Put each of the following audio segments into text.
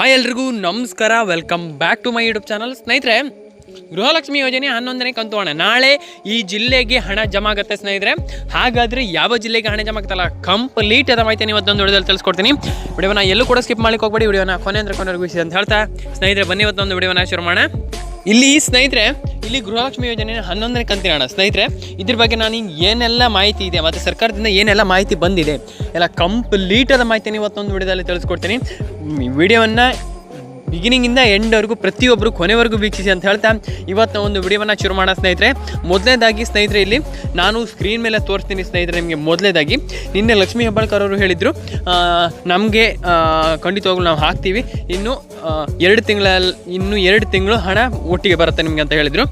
Hi ಎಲ್ರಿಗೂ, ನಮಸ್ಕಾರ. Welcome back to my YouTube channel ಸ್ನೇಹಿತರೆ, ಗೃಹಲಕ್ಷ್ಮಿ ಯೋಜನೆ ಹನ್ನೊಂದನೇ ಕಂತು ಹಣ ನಾಳೆ ಈ ಜಿಲ್ಲೆಗೆ ಹಣ ಜಮಾ ಆಗುತ್ತೆ ಸ್ನೇಹಿತರೆ. ಹಾಗಾದರೆ ಯಾವ ಜಿಲ್ಲೆಗೆ ಹಣ ಜಮಾ ಆಗುತ್ತಲ್ಲ ಕಂಪ್ಲೀಟ್ ಅದ ಮಾಹಿತಿ ಇವತ್ತೊಂದು ವಿಡಿಯೋದಲ್ಲಿ ತಿಳಿಸ್ಕೊಡ್ತೀನಿ. ವಿಡಿಯೋನ ಎಲ್ಲೂ ಕೂಡ ಸ್ಕಿಪ್ ಮಾಡ್ಲಿಕ್ಕೆ ಹೋಗ್ಬೇಡಿ. ವಿಡಿಯೋನ ಕೊನೆ ಅಂದ್ರೆ ಕೊನೆವರೆಗೂ ಅಂತ ಹೇಳ್ತಾ. ಸ್ನೇಹಿತರೆ, ಬನ್ನಿ ಇವತ್ತೊಂದು ವಿಡಿಯೋನ ಶುರು ಮಾಡೋಣ. ಇಲ್ಲಿ ಸ್ನೇಹಿತರೆ ಇಲ್ಲಿ ಗೃಹಲಕ್ಷ್ಮಿ ಯೋಜನೆ ಹನ್ನೊಂದನೇ ಕಂತಿನ ಹಣ ಸ್ನೇಹಿತರೆ, ಇದ್ರ ಬಗ್ಗೆ ನಾನು ಏನೆಲ್ಲ ಮಾಹಿತಿ ಇದೆ ಮತ್ತು ಸರ್ಕಾರದಿಂದ ಏನೆಲ್ಲ ಮಾಹಿತಿ ಬಂದಿದೆ, ಎಲ್ಲ ಕಂಪ್ಲೀಟ್ ಆದ ಮಾಹಿತಿನ ಇವತ್ತೊಂದು ವಿಡಿಯೋದಲ್ಲಿ ತಿಳಿಸ್ಕೊಡ್ತೀನಿ. ವಿಡಿಯೋವನ್ನು ಬಿಗಿನಿಂಗಿಂದ ಎಂಡ್ವರೆಗೂ ಪ್ರತಿಯೊಬ್ಬರು ಕೊನೆವರೆಗೂ ವೀಕ್ಷಿಸಿ ಅಂತ ಹೇಳ್ತಾ ಇವತ್ತು ಒಂದು ವಿಡಿಯೋವನ್ನು ಶುರು ಮಾಡೋ ಸ್ನೇಹಿತರೆ. ಮೊದಲನೇದಾಗಿ ಸ್ನೇಹಿತರೆ ಇಲ್ಲಿ ನಾನು ಸ್ಕ್ರೀನ್ ಮೇಲೆ ತೋರಿಸ್ತೀನಿ ಸ್ನೇಹಿತರೆ ನಿಮಗೆ ಮೊದಲನೇದಾಗಿ. ನಿನ್ನೆ ಲಕ್ಷ್ಮೀ ಹೆಬ್ಬಾಳ್ಕರ್ ಅವರು ಹೇಳಿದರು ನಮಗೆ ಖಂಡಿತವಾಗ್ಲೂ ನಾವು ಹಾಕ್ತೀವಿ. ಇನ್ನು ಎರಡು ತಿಂಗಳಲ್ಲಿ ಇನ್ನು ಎರಡು ತಿಂಗಳು ಹಣ ಒಟ್ಟಿಗೆ ಬರುತ್ತೆ ನಿಮಗೆ ಅಂತ ಹೇಳಿದರು.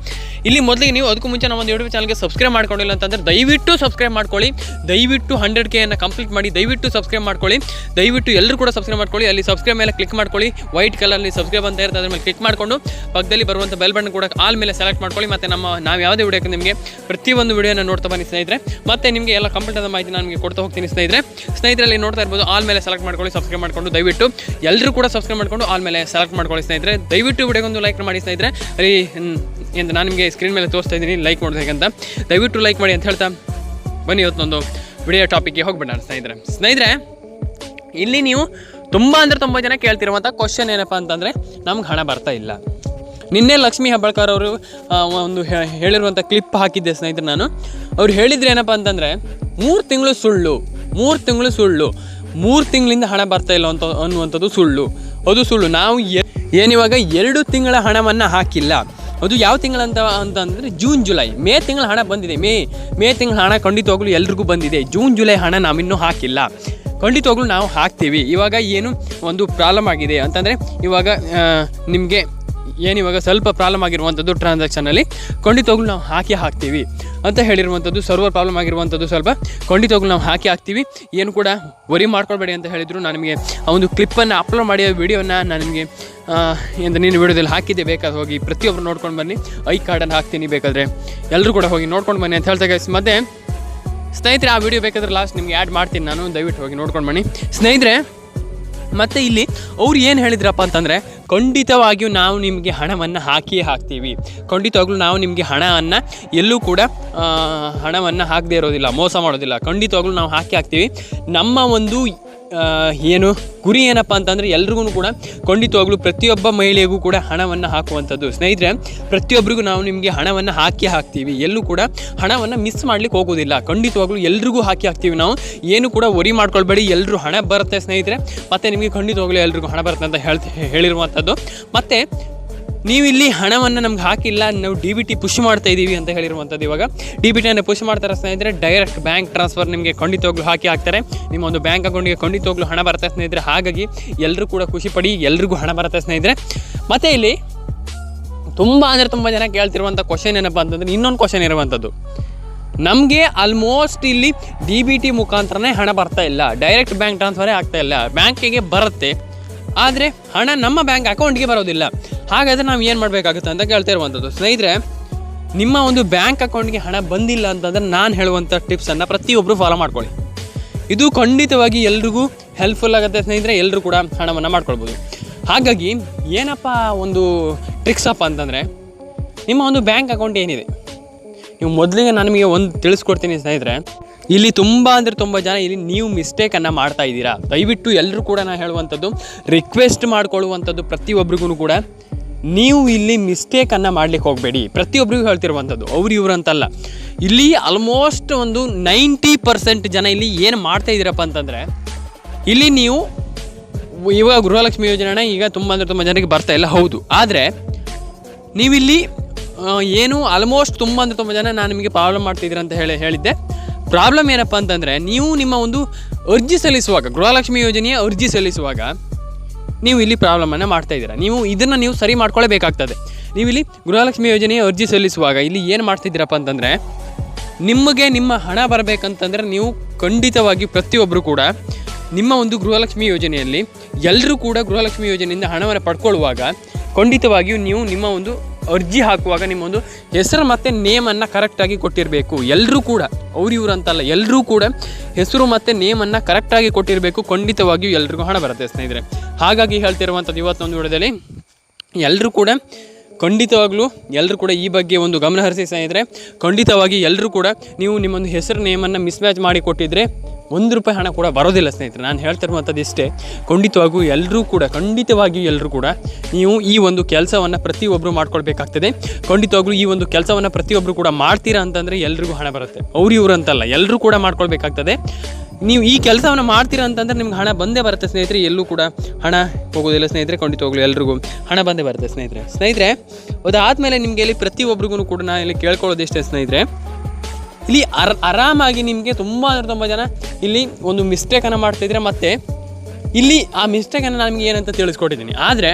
ಇಲ್ಲಿ ಮೊದಲಿಗೆ ನೀವು ಅದಕ್ಕೂ ಮುಂಚೆ ನಮ್ಮ ಒಂದು ಯೂಟ್ಯೂಬ್ ಚಾನಲ್ಗೆ ಸಬ್ಸ್ಕ್ರೈಬ್ ಮಾಡ್ಕೊಂಡಿಲ್ಲ ಅಂತಂದರೆ ದಯವಿಟ್ಟು ಸಬ್ಸ್ಕ್ರೈಬ್ ಮಾಡ್ಕೊಳ್ಳಿ. ದಯವಿಟ್ಟು ಹಂಡ್ರೆಡ್ ಕೆಯನ್ನು ಕಂಪ್ಲೀಟ್ ಮಾಡಿ, ದಯವಿಟ್ಟು ಸಬ್ಸ್ಕ್ರೈಬ್ ಮಾಡ್ಕೊಳ್ಳಿ. ದಯವಿಟ್ಟು ಎಲ್ಲರೂ ಕೂಡ ಸಬ್ಸ್ಕ್ರೈಬ್ ಮಾಡ್ಕೊಳ್ಳಿ. ಅಲ್ಲಿ ಸಬ್ಸ್ಕ್ರೈಬ್ ಮೇಲೆ ಕ್ಲಿಕ್ ಮಾಡ್ಕೊಳ್ಳಿ. ವೈಟ್ ಕಲರ್ಲಿ ಸಬ್ಸ್ಕ್ರೈಬ್ ಅಂತ ಇರ್ತದೆ ಅದ್ರ ಮೇಲೆ ಕ್ಲಿಕ್ ಮಾಡಿಕೊಂಡು ಪಕ್ಕದಲ್ಲಿ ಬರುವಂಥ ಬೆಲ್ ಬಟನ್ ಕೂಡ ಆಲ್ ಮೇಲೆ ಸೆಲೆಕ್ಟ್ ಮಾಡ್ಕೊಳ್ಳಿ. ಮತ್ತು ನಮ್ಮ, ನಾವು ಯಾವುದೇ ವಿಡಿಯೋಕ್ಕೆ ನಿಮಗೆ ಪ್ರತಿಯೊಂದು ವಿಡಿಯೋನ ನೋಡ್ತಾ ಬನ್ನಿ ಸ್ನೇಹಿತರೆ. ಮತ್ತೆ ನಿಮಗೆ ಎಲ್ಲ ಕಂಪ್ಲೀಟ್ ಆದ ಮಾಹಿತಿ ನಿಮಗೆ ಕೊಡ್ತಾ ಹೋಗ್ತೀನಿ ಸ್ನೇಹಿತರೆ. ಸ್ನೇಹಿತರಲ್ಲಿ ನೋಡ್ತಾ ಇರ್ಬೋದು, ಆಲ್ ಮೇಲೆ ಸೆಲೆಕ್ಟ್ ಮಾಡ್ಕೊಳ್ಳಿ ಸಬ್ಸ್ಕ್ರೈಬ್ ಮಾಡ್ಕೊಂಡು ದಯವಿಟ್ಟು ಎಲ್ಲರೂ ಕೂಡ ಸಬ್ಸ್ಕ್ರೈಬ್ ಮಾಡ್ಕೊಂಡು ಆಲ್ ಮೇಲೆ ಸೆಲೆಕ್ಟ್ ಮಾಡ್ಕೊಳ್ಳಿ ಸ್ನೇಹಿತರೆ. ದಯವಿಟ್ಟು ವಿಡಿಯೋಗೊಂದು ಲೈಕ್ ಮಾಡಿ ಸ್ನೇಹಿತರೆ. ಅಲ್ಲಿ ಎಂದು ನಾನು ನಿಮಗೆ ಸ್ಕ್ರೀನ್ ಮೇಲೆ ತೋರಿಸ್ತಾ ಇದ್ದೀನಿ. ಲೈಕ್ ಮಾಡೋದಕ್ಕಂತ ದಯವಿಟ್ಟು ಲೈಕ್ ಮಾಡಿ ಅಂತ ಹೇಳ್ತಾ ಬನ್ನಿ, ಇವತ್ತೊಂದು ವಿಡಿಯೋ ಟಾಪಿಕ್ಗೆ ಹೋಗ್ಬಿಡೋಣ ಸ್ನೇಹಿತರೆ. ಸ್ನೇಹಿತರೆ, ಇಲ್ಲಿ ನೀವು ತುಂಬ ಅಂದರೆ ತುಂಬ ಜನ ಕೇಳ್ತಿರುವಂಥ ಕ್ವಶನ್ ಏನಪ್ಪ ಅಂತಂದರೆ, ನಮ್ಗೆ ಹಣ ಬರ್ತಾ ಇಲ್ಲ. ನಿನ್ನೆ ಲಕ್ಷ್ಮೀ ಹೆಬ್ಬಾಳ್ಕರ್ ಅವರು ಒಂದು ಹೇಳಿರುವಂಥ ಕ್ಲಿಪ್ ಹಾಕಿದ್ದೆ ಸ್ನೇಹಿತರೆ ನಾನು. ಅವ್ರು ಹೇಳಿದ್ರು ಏನಪ್ಪ ಅಂತಂದರೆ, ಮೂರು ತಿಂಗಳು ಸುಳ್ಳು, ಮೂರು ತಿಂಗಳು ಸುಳ್ಳು, ಮೂರು ತಿಂಗಳಿಂದ ಹಣ ಬರ್ತಾ ಇಲ್ಲ ಅಂತ ಅನ್ನುವಂಥದ್ದು ಸುಳ್ಳು. ಅದು ಸುಳ್ಳು. ನಾವು ಏನಿವಾಗ ಎರಡು ತಿಂಗಳ ಹಣವನ್ನು ಹಾಕಿಲ್ಲ. ಅದು ಯಾವ ತಿಂಗಳಂತ ಅಂತಂದರೆ ಜೂನ್ ಜುಲೈ ಮೇ ತಿಂಗಳ ಹಣ ಬಂದಿದೆ. ಮೇ ಮೇ ತಿಂಗಳ ಹಣ ಖಂಡಿತವಾಗ್ಲೂ ಎಲ್ರಿಗೂ ಬಂದಿದೆ. ಜೂನ್ ಜುಲೈ ಹಣ ನಾವಿನ್ನೂ ಹಾಕಿಲ್ಲ. ಖಂಡಿತವಾಗ್ಲೂ ನಾವು ಹಾಕ್ತೀವಿ. ಇವಾಗ ಏನು ಒಂದು ಪ್ರಾಬ್ಲಮ್ ಆಗಿದೆ ಅಂತಂದರೆ ಇವಾಗ ನಿಮಗೆ ಏನು ಇವಾಗ ಸ್ವಲ್ಪ ಪ್ರಾಬ್ಲಮ್ ಆಗಿರುವಂಥದ್ದು ಟ್ರಾನ್ಸಾಕ್ಷನಲ್ಲಿ ಖಂಡಿತವಾಗ್ಲೂ ನಾವು ಹಾಕಿ ಹಾಕ್ತೀವಿ ಅಂತ ಹೇಳಿರುವಂಥದ್ದು ಸರ್ವರ್ ಪ್ರಾಬ್ಲಮ್ ಆಗಿರುವಂಥದ್ದು ಸ್ವಲ್ಪ ಖಂಡಿತವಾಗ್ಲೂ ನಾವು ಹಾಕಿ ಹಾಕ್ತೀವಿ. ಏನು ಕೂಡ ವರಿ ಮಾಡ್ಕೊಳ್ಬೇಡಿ ಅಂತ ಹೇಳಿದರು. ನಾನು ನಿಮಗೆ ಆ ಒಂದು ಕ್ಲಿಪ್ಪನ್ನು ಅಪ್ಲೋಡ್ ಮಾಡಿದ ವಿಡಿಯೋನ ನಾನು ನಿಮಗೆ ಎಂದು ನೀನು ವಿಡಿಯೋದಲ್ಲಿ ಹಾಕಿದ್ದೆ, ಬೇಕಾದ್ರೆ ಹೋಗಿ ಪ್ರತಿಯೊಬ್ಬರು ನೋಡ್ಕೊಂಡು ಬನ್ನಿ. ಐ ಕಾರ್ಡನ್ನು ಹಾಕ್ತೀನಿ ಬೇಕಾದರೆ. ಎಲ್ಲರೂ ಕೂಡ ಹೋಗಿ ನೋಡ್ಕೊಂಡು ಬನ್ನಿ ಅಂತ ಹೇಳ್ತಾ ಗೈಸ್ ಮತ್ತೆ ಸ್ನೇಹಿತರೆ, ಆ ವಿಡಿಯೋ ಬೇಕಾದ್ರೆ ಲಾಸ್ಟ್ ನಿಮ್ಗೆ ಆ್ಯಡ್ ಮಾಡ್ತೀನಿ ನಾನು. ದಯವಿಟ್ಟು ಹೋಗಿ ನೋಡ್ಕೊಂಡು ಬನ್ನಿ. ಸ್ನೇಹಿತರೆ, ಮತ್ತು ಇಲ್ಲಿ ಅವ್ರು ಏನು ಹೇಳಿದ್ರಪ್ಪ ಅಂತಂದರೆ, ಖಂಡಿತವಾಗಿಯೂ ನಾವು ನಿಮಗೆ ಹಣವನ್ನು ಹಾಕಿಯೇ ಹಾಕ್ತೀವಿ. ಖಂಡಿತವಾಗ್ಲೂ ನಾವು ನಿಮಗೆ ಹಣವನ್ನು ಎಲ್ಲೂ ಕೂಡ ಹಣವನ್ನು ಹಾಕದೇ ಇರೋದಿಲ್ಲ, ಮೋಸ ಮಾಡೋದಿಲ್ಲ. ಖಂಡಿತವಾಗ್ಲೂ ನಾವು ಹಾಕಿ ಹಾಕ್ತೀವಿ. ನಮ್ಮ ಒಂದು ಏನು ಗುರಿ ಏನಪ್ಪ ಅಂತಂದರೆ ಎಲ್ರಿಗೂ ಕೂಡ ಖಂಡಿತವಾಗ್ಲೂ ಪ್ರತಿಯೊಬ್ಬ ಮಹಿಳೆಗೂ ಕೂಡ ಹಣವನ್ನು ಹಾಕುವಂಥದ್ದು. ಸ್ನೇಹಿತರೆ ಪ್ರತಿಯೊಬ್ಬರಿಗೂ ನಾವು ನಿಮಗೆ ಹಣವನ್ನು ಹಾಕಿ ಹಾಕ್ತೀವಿ. ಎಲ್ಲೂ ಕೂಡ ಹಣವನ್ನು ಮಿಸ್ ಮಾಡ್ಲಿಕ್ಕೆ ಹೋಗೋದಿಲ್ಲ ಖಂಡಿತವಾಗ್ಲೂ ಎಲ್ರಿಗೂ ಹಾಕಿ ಹಾಕ್ತೀವಿ ನಾವು. ಏನು ಕೂಡ ವರಿ ಮಾಡ್ಕೊಳ್ಬೇಡಿ. ಎಲ್ಲರೂ ಹಣ ಬರುತ್ತೆ ಸ್ನೇಹಿತರೆ. ಮತ್ತು ನಿಮಗೆ ಖಂಡಿತವಾಗ್ಲೂ ಎಲ್ರಿಗೂ ಹಣ ಬರುತ್ತೆ ಅಂತ ಹೇಳ್ತಿ ಹೇಳಿರುವಂಥದ್ದು. ಮತ್ತು ನೀವು ಇಲ್ಲಿ ಹಣವನ್ನು ನಮ್ಗೆ ಹಾಕಿಲ್ಲ, ನಾವು ಡಿ ಬಿ ಟಿ ಪುಷ್ ಮಾಡ್ತಾ ಇದ್ದೀವಿ ಅಂತ ಹೇಳಿರುವಂಥದ್ದು ಇವಾಗ. ಡಿ ಬಿ ಟಿಯನ್ನು ಪುಷ್ ಮಾಡ್ತಾರೆ ಸ್ನೇಹಿತರೆ ಡೈರೆಕ್ಟ್ ಬ್ಯಾಂಕ್ ಟ್ರಾನ್ಸ್ಫರ್ ನಿಮಗೆ ಖಂಡಿತವಾಗ್ಲೂ ಹಾಕಿ ಹಾಕ್ತಾರೆ. ನಿಮ್ಮ ಒಂದು ಬ್ಯಾಂಕ್ ಅಕೌಂಟಿಗೆ ಖಂಡಿತವಾಗ್ಲೂ ಹಣ ಬರುತ್ತೆ ಸ್ನೇಹಿತರೆ. ಹಾಗಾಗಿ ಎಲ್ಲರೂ ಕೂಡ ಖುಷಿ ಪಡಿ, ಎಲ್ರಿಗೂ ಹಣ ಬರುತ್ತೆ ಸ್ನೇಹಿತರೆ. ಮತ್ತು ಇಲ್ಲಿ ತುಂಬ ಅಂದರೆ ತುಂಬ ಜನ ಕೇಳ್ತಿರುವಂಥ ಕ್ವಶನ್ ಏನಪ್ಪ ಅಂತಂದರೆ, ಇನ್ನೊಂದು ಕ್ವಶನ್ ಇರುವಂಥದ್ದು. ನಮಗೆ ಆಲ್ಮೋಸ್ಟ್ ಇಲ್ಲಿ ಡಿ ಬಿ ಟಿ ಮುಖಾಂತರನೇ ಹಣ ಬರ್ತಾ ಇಲ್ಲ. ಡೈರೆಕ್ಟ್ ಬ್ಯಾಂಕ್ ಟ್ರಾನ್ಸ್ಫರೇ ಆಗ್ತಾ ಇಲ್ಲ. ಬ್ಯಾಂಕಿಗೆ ಬರುತ್ತೆ. ಆದರೆ ಹಣ ನಮ್ಮ ಬ್ಯಾಂಕ್ ಅಕೌಂಟ್ಗೆ ಬರೋದಿಲ್ಲ. ಹಾಗಾದರೆ ನಾವು ಏನು ಮಾಡಬೇಕಾಗುತ್ತೆ ಅಂತ ಕೇಳ್ತಾ ಇರುವಂಥದ್ದು ಸ್ನೇಹಿತರೆ, ನಿಮ್ಮ ಒಂದು ಬ್ಯಾಂಕ್ ಅಕೌಂಟ್ಗೆ ಹಣ ಬಂದಿಲ್ಲ ಅಂತಂದರೆ ನಾನು ಹೇಳುವಂಥ ಟಿಪ್ಸನ್ನು ಪ್ರತಿಯೊಬ್ಬರು ಫಾಲೋ ಮಾಡ್ಕೊಳ್ಳಿ. ಇದು ಖಂಡಿತವಾಗಿ ಎಲ್ರಿಗೂ ಹೆಲ್ಪ್ಫುಲ್ ಆಗುತ್ತೆ ಸ್ನೇಹಿತರೆ ಎಲ್ಲರೂ ಕೂಡ ಹಣವನ್ನು ಮಾಡ್ಕೊಳ್ಬೋದು. ಹಾಗಾಗಿ ಏನಪ್ಪ ಒಂದು ಟ್ರಿಕ್ಸ್ ಅಪ್ಪ ಅಂತಂದರೆ, ನಿಮ್ಮ ಒಂದು ಬ್ಯಾಂಕ್ ಅಕೌಂಟ್ ಏನಿದೆ? ನೀವು ಮೊದಲಿಗೆ ನಾನು ನಿಮಗೆ ಒಂದು ತಿಳಿಸ್ಕೊಡ್ತೀನಿ ಸ್ನೇಹಿತರೆ ಇಲ್ಲಿ ತುಂಬ ಅಂದರೆ ತುಂಬ ಜನ ಇಲ್ಲಿ ನೀವು ಮಿಸ್ಟೇಕನ್ನು ಮಾಡ್ತಾ ಇದ್ದೀರಾ. ದಯವಿಟ್ಟು ಎಲ್ಲರೂ ಕೂಡ ನಾನು ಹೇಳುವಂಥದ್ದು ರಿಕ್ವೆಸ್ಟ್ ಮಾಡ್ಕೊಳ್ಳುವಂಥದ್ದು ಪ್ರತಿಯೊಬ್ಬರಿಗೂ ಕೂಡ, ನೀವು ಇಲ್ಲಿ ಮಿಸ್ಟೇಕನ್ನು ಮಾಡ್ಲಿಕ್ಕೆ ಹೋಗಬೇಡಿ. ಪ್ರತಿಯೊಬ್ಬರಿಗೂ ಹೇಳ್ತಿರುವಂಥದ್ದು, ಅವ್ರು ಇವ್ರು ಅಂತಲ್ಲ. ಇಲ್ಲಿ ಆಲ್ಮೋಸ್ಟ್ ಒಂದು ನೈಂಟಿ ಪರ್ಸೆಂಟ್ ಜನ ಇಲ್ಲಿ ಏನು ಮಾಡ್ತಾ ಇದ್ದೀರಪ್ಪ ಅಂತಂದರೆ, ಇಲ್ಲಿ ನೀವು, ಇವಾಗ ಗೃಹಲಕ್ಷ್ಮಿ ಯೋಜನೆ ಈಗ ತುಂಬ ಅಂದರೆ ತುಂಬ ಜನಕ್ಕೆ ಬರ್ತಾ ಇಲ್ಲ, ಹೌದು. ಆದರೆ, ನೀವಿಲ್ಲಿ ಏನು ಆಲ್ಮೋಸ್ಟ್ ತುಂಬ ಅಂದರೆ ತುಂಬ ಜನ ನಾನು ನಿಮಗೆ ಪ್ರಾಬ್ಲಮ್ ಮಾಡ್ತಿದ್ದೀರ ಅಂತ ಹೇಳಿ ಹೇಳಿದ್ದೆ. ಪ್ರಾಬ್ಲಮ್ ಏನಪ್ಪ ಅಂತಂದರೆ, ನೀವು ನಿಮ್ಮ ಒಂದು ಅರ್ಜಿ ಸಲ್ಲಿಸುವಾಗ, ಗೃಹಲಕ್ಷ್ಮಿ ಯೋಜನೆಯ ಅರ್ಜಿ ಸಲ್ಲಿಸುವಾಗ, ನೀವು ಇಲ್ಲಿ ಪ್ರಾಬ್ಲಮನ್ನು ಮಾಡ್ತಾ ಇದ್ದೀರಾ. ನೀವು ಇದನ್ನು ನೀವು ಸರಿ ಮಾಡ್ಕೊಳ್ಳೇಬೇಕಾಗ್ತದೆ ನೀವು ಇಲ್ಲಿ ಗೃಹಲಕ್ಷ್ಮಿ ಯೋಜನೆಯ ಅರ್ಜಿ ಸಲ್ಲಿಸುವಾಗ ಇಲ್ಲಿ ಏನು ಮಾಡ್ತಿದ್ದೀರಪ್ಪ ಅಂತಂದರೆ ನಿಮಗೆ ನಿಮ್ಮ ಹಣ ಬರಬೇಕಂತಂದರೆ ನೀವು ಖಂಡಿತವಾಗಿ ಪ್ರತಿಯೊಬ್ಬರು ಕೂಡ ನಿಮ್ಮ ಒಂದು ಗೃಹಲಕ್ಷ್ಮಿ ಯೋಜನೆಯಲ್ಲಿ ಎಲ್ಲರೂ ಕೂಡ ಗೃಹಲಕ್ಷ್ಮಿ ಯೋಜನೆಯಿಂದ ಹಣವನ್ನು ಪಡ್ಕೊಳ್ಳುವಾಗ ಖಂಡಿತವಾಗಿಯೂ ನೀವು ನಿಮ್ಮ ಒಂದು ಅರ್ಜಿ ಹಾಕುವಾಗ ನಿಮ್ಮೊಂದು ಹೆಸರು ಮತ್ತು ನೇಮನ್ನು ಕರೆಕ್ಟಾಗಿ ಕೊಟ್ಟಿರಬೇಕು. ಎಲ್ಲರೂ ಕೂಡ, ಅವ್ರು ಇವ್ರು ಅಂತಲ್ಲ ಎಲ್ಲರೂ ಕೂಡ ಹೆಸರು ಮತ್ತು ನೇಮನ್ನು ಕರೆಕ್ಟಾಗಿ ಕೊಟ್ಟಿರಬೇಕು. ಖಂಡಿತವಾಗಿಯೂ ಎಲ್ರಿಗೂ ಹಣ ಬರುತ್ತೆ ಸ್ನೇಹಿತರೆ. ಹಾಗಾಗಿ ಹೇಳ್ತಿರುವಂಥದ್ದು ಇವತ್ತೊಂದು ವಿಡಿಯೋದಲ್ಲಿ ಎಲ್ಲರೂ ಕೂಡ ಖಂಡಿತವಾಗ್ಲೂ ಎಲ್ಲರೂ ಕೂಡ ಈ ಬಗ್ಗೆ ಒಂದು ಗಮನಹರಿಸಿ ಸ್ನೇಹಿತರೆ. ಖಂಡಿತವಾಗಿ ಎಲ್ಲರೂ ಕೂಡ ನೀವು ನಿಮ್ಮೊಂದು ಹೆಸರು ನೇಮನ್ನು ಮಿಸ್ಮ್ಯಾಚ್ ಮಾಡಿ ಕೊಟ್ಟಿದ್ರೆ ಒಂದು ರೂಪಾಯಿ ಹಣ ಕೂಡ ಬರೋದಿಲ್ಲ ಸ್ನೇಹಿತರೆ. ನಾನು ಹೇಳ್ತಿರುವಂಥದ್ದು ಇಷ್ಟೇ, ಖಂಡಿತವಾಗೂ ಎಲ್ಲರೂ ಕೂಡ, ಖಂಡಿತವಾಗಿಯೂ ಎಲ್ಲರೂ ಕೂಡ ನೀವು ಈ ಒಂದು ಕೆಲಸವನ್ನು ಪ್ರತಿಯೊಬ್ಬರು ಮಾಡ್ಕೊಳ್ಬೇಕಾಗ್ತದೆ. ಖಂಡಿತವಾಗ್ಲೂ ಈ ಒಂದು ಕೆಲಸವನ್ನು ಪ್ರತಿಯೊಬ್ಬರು ಕೂಡ ಮಾಡ್ತೀರಾ ಅಂತಂದರೆ ಎಲ್ರಿಗೂ ಹಣ ಬರುತ್ತೆ. ಅವ್ರು ಇವರು ಅಂತಲ್ಲ ಎಲ್ಲರೂ ಕೂಡ ಮಾಡ್ಕೊಳ್ಬೇಕಾಗ್ತದೆ. ನೀವು ಈ ಕೆಲಸವನ್ನು ಮಾಡ್ತೀರಾ ಅಂತಂದರೆ ನಿಮ್ಗೆ ಹಣ ಬಂದೇ ಬರುತ್ತೆ ಸ್ನೇಹಿತರೆ. ಎಲ್ಲೂ ಕೂಡ ಹಣ ಹೋಗೋದಿಲ್ಲ ಸ್ನೇಹಿತರೆ, ಖಂಡಿತವಾಗ್ಲೂ ಎಲ್ರಿಗೂ ಹಣ ಬಂದೇ ಬರುತ್ತೆ ಸ್ನೇಹಿತರೆ. ಸ್ನೇಹಿತರೆ, ಅದಾದಮೇಲೆ ನಿಮಗೆ ಇಲ್ಲಿ ಪ್ರತಿಯೊಬ್ಬರಿಗೂ ಕೂಡ ನಾನು ಇಲ್ಲಿ ಕೇಳ್ಕೊಳ್ಳೋದಿಷ್ಟೇ ಸ್ನೇಹಿತರೆ. ಇಲ್ಲಿ ಅರ್, ಆರಾಮಾಗಿ ನಿಮಗೆ ತುಂಬ ಅಂದರೆ ತುಂಬ ಜನ ಇಲ್ಲಿ ಒಂದು ಮಿಸ್ಟೇಕನ್ನು ಮಾಡ್ತಾಯಿದ್ರೆ ಮತ್ತು ಇಲ್ಲಿ ಆ ಮಿಸ್ಟೇಕನ್ನು ನಾನು ನಿಮಗೆ ಏನಂತ ತಿಳಿಸ್ಕೊಟ್ಟಿದ್ದೀನಿ. ಆದರೆ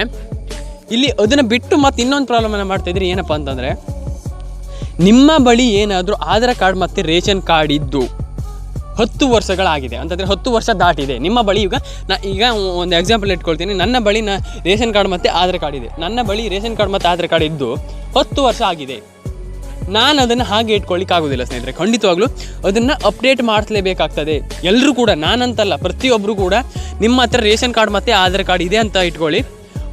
ಇಲ್ಲಿ ಅದನ್ನು ಬಿಟ್ಟು ಮತ್ತೆ ಇನ್ನೊಂದು ಪ್ರಾಬ್ಲಮನ್ನು ಮಾಡ್ತಾಯಿದ್ರೆ ಏನಪ್ಪ ಅಂತಂದರೆ ನಿಮ್ಮ ಬಳಿ ಏನಾದರೂ ಆಧಾರ್ ಕಾರ್ಡ್ ಮತ್ತು ರೇಷನ್ ಕಾರ್ಡ್ ಇದ್ದು ಹತ್ತು ವರ್ಷಗಳಾಗಿದೆ. ಅಂತಂದರೆ ಹತ್ತು ವರ್ಷ ದಾಟಿದೆ. ನಿಮ್ಮ ಬಳಿ ಈಗ ನಾ ಈಗ ಒಂದು ಎಕ್ಸಾಂಪಲ್ ಇಟ್ಕೊಳ್ತೀನಿ. ನನ್ನ ಬಳಿ ನ ರೇಷನ್ ಕಾರ್ಡ್ ಮತ್ತು ಆಧಾರ್ ಕಾರ್ಡ್ ಇದೆ. ನನ್ನ ಬಳಿ ರೇಷನ್ ಕಾರ್ಡ್ ಮತ್ತು ಆಧಾರ್ ಕಾರ್ಡ್ ಇದ್ದು ಹತ್ತು ವರ್ಷ ಆಗಿದೆ. ನಾನು ಅದನ್ನು ಹಾಗೆ ಇಟ್ಕೊಳ್ಳಿಕ್ಕೆ ಆಗೋದಿಲ್ಲ ಸ್ನೇಹಿತರೆ, ಖಂಡಿತವಾಗ್ಲೂ ಅದನ್ನು ಅಪ್ಡೇಟ್ ಮಾಡಿಸಲೇಬೇಕಾಗ್ತದೆ. ಎಲ್ಲರೂ ಕೂಡ, ನಾನಂತಲ್ಲ ಪ್ರತಿಯೊಬ್ಬರು ಕೂಡ ನಿಮ್ಮ ಹತ್ರ ರೇಷನ್ ಕಾರ್ಡ್ ಮತ್ತು ಆಧಾರ್ ಕಾರ್ಡ್ ಇದೆ ಅಂತ ಇಟ್ಕೊಳ್ಳಿ.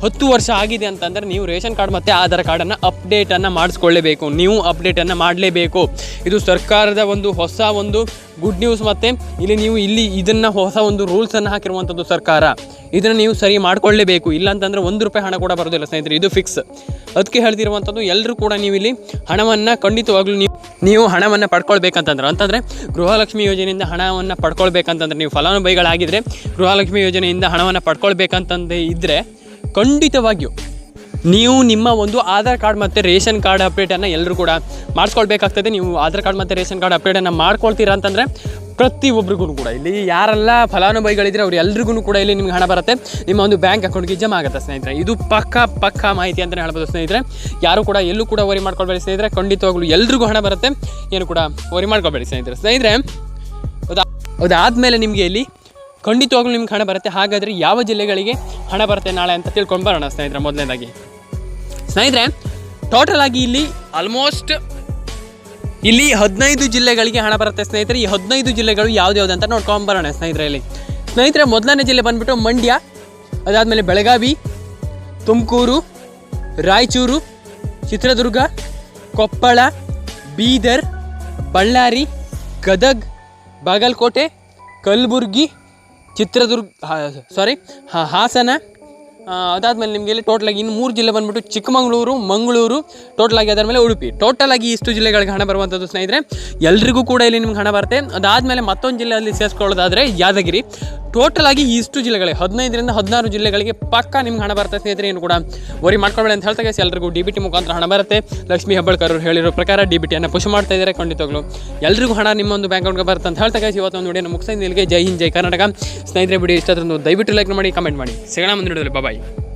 ಹತ್ತು ವರ್ಷ ಆಗಿದೆ ಅಂತಂದರೆ ನೀವು ರೇಷನ್ ಕಾರ್ಡ್ ಮತ್ತು ಆಧಾರ್ ಕಾರ್ಡನ್ನು ಅಪ್ಡೇಟನ್ನು ಮಾಡಿಸ್ಕೊಳ್ಳೇಬೇಕು. ನೀವು ಅಪ್ಡೇಟನ್ನು ಮಾಡಲೇಬೇಕು. ಇದು ಸರ್ಕಾರದ ಒಂದು ಹೊಸ ಒಂದು ಗುಡ್ ನ್ಯೂಸ್ ಮತ್ತು ಇಲ್ಲಿ ನೀವು ಇಲ್ಲಿ ಇದನ್ನು ಹೊಸ ಒಂದು ರೂಲ್ಸನ್ನು ಹಾಕಿರುವಂಥದ್ದು ಸರ್ಕಾರ. ಇದನ್ನು ನೀವು ಸರಿ ಮಾಡಿಕೊಳ್ಳೇಬೇಕು. ಇಲ್ಲ ಅಂತಂದರೆ ಒಂದು ರೂಪಾಯಿ ಹಣ ಕೂಡ ಬರೋದಿಲ್ಲ ಸ್ನೇಹಿತರೆ, ಇದು ಫಿಕ್ಸ್ ಅದಕ್ಕೆ ಹೇಳ್ತಿರುವಂಥದ್ದು ಎಲ್ಲರೂ ಕೂಡ ನೀವು ಇಲ್ಲಿ ಹಣವನ್ನು ಖಂಡಿತವಾಗ್ಲೂ ನೀವು ನೀವು ಹಣವನ್ನು ಪಡ್ಕೊಳ್ಬೇಕಂತಂದ್ರೆ, ಅಂತಂದರೆ ಗೃಹಲಕ್ಷ್ಮಿ ಯೋಜನೆಯಿಂದ ಹಣವನ್ನು ಪಡ್ಕೊಳ್ಬೇಕಂತಂದ್ರೆ ನೀವು ಫಲಾನುಭವಿಗಳಾಗಿದ್ದರೆ ಗೃಹಲಕ್ಷ್ಮಿ ಯೋಜನೆಯಿಂದ ಹಣವನ್ನು ಪಡ್ಕೊಳ್ಬೇಕಂತಂದೇ ಇದ್ದರೆ ಖಂಡಿತವಾಗಿಯೂ. ನೀವು ನಿಮ್ಮ ಒಂದು ಆಧಾರ್ ಕಾರ್ಡ್ ಮತ್ತು ರೇಷನ್ ಕಾರ್ಡ್ ಅಪ್ಡೇಟನ್ನು ಎಲ್ಲರೂ ಕೂಡ ಮಾಡಿಸ್ಕೊಳ್ಬೇಕಾಗ್ತದೆ. ನೀವು ಆಧಾರ್ ಕಾರ್ಡ್ ಮತ್ತು ರೇಷನ್ ಕಾರ್ಡ್ ಅಪ್ಡೇಟನ್ನು ಮಾಡ್ಕೊಳ್ತೀರಾ ಅಂತಂದರೆ ಪ್ರತಿಯೊಬ್ಬರಿಗೂ ಕೂಡ. ಇಲ್ಲಿ ಯಾರೆಲ್ಲ ಫಲಾನುಭವಿಗಳಿದ್ರೆ ಅವ್ರು ಎಲ್ರಿಗೂ ಕೂಡ ಇಲ್ಲಿ ನಿಮ್ಗೆ ಹಣ ಬರುತ್ತೆ. ನಿಮ್ಮ ಒಂದು ಬ್ಯಾಂಕ್ ಅಕೌಂಟ್ಗೆ ಜಮಾ ಆಗುತ್ತೆ ಸ್ನೇಹಿತರೆ. ಇದು ಪಕ್ಕ ಪಕ್ಕ ಮಾಹಿತಿ ಅಂತಲೇ ಹೇಳ್ಬೋದು ಸ್ನೇಹಿತರೆ. ಯಾರು ಕೂಡ ಎಲ್ಲೂ ಕೂಡ ವರಿ ಮಾಡ್ಕೊಳ್ಬೇಡಿ ಸ್ನೇಹಿತರೆ. ಖಂಡಿತವಾಗ್ಲೂ ಎಲ್ರಿಗೂ ಹಣ ಬರುತ್ತೆ. ಏನು ಕೂಡ ವರಿ ಮಾಡ್ಕೊಳ್ಬೇಡಿ ಸ್ನೇಹಿತರೆ. ಸ್ನೇಹಿತರೆ ಅದಾದ ಅದಾದಮೇಲೆ ನಿಮಗೆ ಇಲ್ಲಿ ಖಂಡಿತವಾಗ್ಲೂ ನಿಮ್ಗೆ ಹಣ ಬರುತ್ತೆ. ಹಾಗಾದರೆ ಯಾವ ಜಿಲ್ಲೆಗಳಿಗೆ ಹಣ ಬರುತ್ತೆ ನಾಳೆ ಅಂತ ತಿಳ್ಕೊಂಡು ಬರೋಣ ಸ್ನೇಹಿತರೆ ಮೊದಲನೇದಾಗಿ. ಸ್ನೇಹಿತರೆ ಟೋಟಲ್ ಆಗಿ ಇಲ್ಲಿ ಆಲ್ಮೋಸ್ಟ್ ಇಲ್ಲಿ ಹದಿನೈದು ಜಿಲ್ಲೆಗಳಿಗೆ ಹಣ ಬರುತ್ತೆ ಸ್ನೇಹಿತರೆ. ಈ ಹದಿನೈದು ಜಿಲ್ಲೆಗಳು ಯಾವ್ದು ಅಂತ ನೋಡ್ಕೊಂಡು ಬರೋಣ ಸ್ನೇಹಿತರೆ ಇಲ್ಲಿ. ಸ್ನೇಹಿತರೆ, ಮೊದಲನೇ ಜಿಲ್ಲೆ ಬಂದ್ಬಿಟ್ಟು ಮಂಡ್ಯ, ಅದಾದಮೇಲೆ ಬೆಳಗಾವಿ, ತುಮಕೂರು, ರಾಯಚೂರು, ಚಿತ್ರದುರ್ಗ, ಕೊಪ್ಪಳ, ಬೀದರ್, ಬಳ್ಳಾರಿ, ಗದಗ್, ಬಾಗಲಕೋಟೆ, ಕಲಬುರ್ಗಿ ಚಿತ್ರದುರ್ಗ ಸಾರಿ ಹಾಸನ ಆ, ಅದಾದ್ಮೇಲೆ ನಿಮಗೆ ಇಲ್ಲಿ ಟೋಟಲಾಗಿ ಇನ್ನು ಮೂರು ಜಿಲ್ಲೆ ಬಂದ್ಬಿಟ್ಟು ಚಿಕ್ಕಮಗಳೂರು, ಮಂಗಳೂರು ಟೋಟಲಾಗಿ ಅದರ ಮೇಲೆ ಉಡುಪಿ. ಟೋಟಲಾಗಿ ಇಷ್ಟು ಜಿಲ್ಲೆಗಳಿಗೆ ಹಣ ಬರುವಂಥದ್ದು ಸ್ನೇಹಿತರೆ, ಎಲ್ರಿಗೂ ಕೂಡ ಇಲ್ಲಿ ನಿಮ್ಗೆ ಹಣ ಬರುತ್ತೆ. ಅದಾದಮೇಲೆ ಮತ್ತೊಂದು ಜಿಲ್ಲೆಯಲ್ಲಿ ಸೇರಿಸ್ಕೊಳ್ಳೋದಾದರೆ ಯಾದಗಿರಿ. ಟೋಟಲಾಗಿ ಇಷ್ಟು ಜಿಲ್ಲೆಗಳಿಗೆ, ಹದಿನೈದರಿಂದ ಹದಿನಾರು ಜಿಲ್ಲೆಗಳಿಗೆ ಪಕ್ಕ ನಿಮ್ಗೆ ಹಣ ಬರುತ್ತೆ ಸ್ನೇಹಿತರೆ, ಏನು ಕೂಡ ವರಿ ಮಾಡ್ಕೊಬೇಡಿ ಅಂತ ಹೇಳ್ತಾ ಎಲ್ರಿಗೂ ಡಿ ಬಿ ಟಿ ಮುಖಾಂತರ ಹಣ ಬರುತ್ತೆ. ಲಕ್ಷ್ಮೀ ಹೆಬ್ಬಳ್ಕರ್ ಅವರು ಹೇಳಿರೋ ಪ್ರಕಾರ ಡಿ ಬಿ ಟಿಯನ್ನು ಪುಷ್ ಮಾಡ್ತಾ ಇದ್ದಾರೆ ಖಂಡಿತಗಳು ಎಲ್ರಿಗೂ ಹಣ ನಿಮ್ಮೊಂದು ಬ್ಯಾಂಕ್ ಅಕೌಂಟ್ಗೆ ಬರುತ್ತೆ ಅಂತ ಹೇಳ್ತಾ ಇವತ್ತೊಂದು ವಿಡಿಯೋ ಮುಗಿಸ್ತಾ ಇಲ್ಲಿಗೆ ಜೈ ಹಿಂದ್, ಜೈ ಕರ್ನಾಟಕ. ಸ್ನೇಹಿತರೆ ಬಿಡಿ ಇಷ್ಟ ಆದ್ರೆ ಒಂದು ದಯವಿಟ್ಟು ಲೈಕ್ ಮಾಡಿ ಕಮೆಂಟ್ ಮಾಡಿ. ಸಿಗೋಣ ಮುಂದೆ ಬಾಯ್ wife.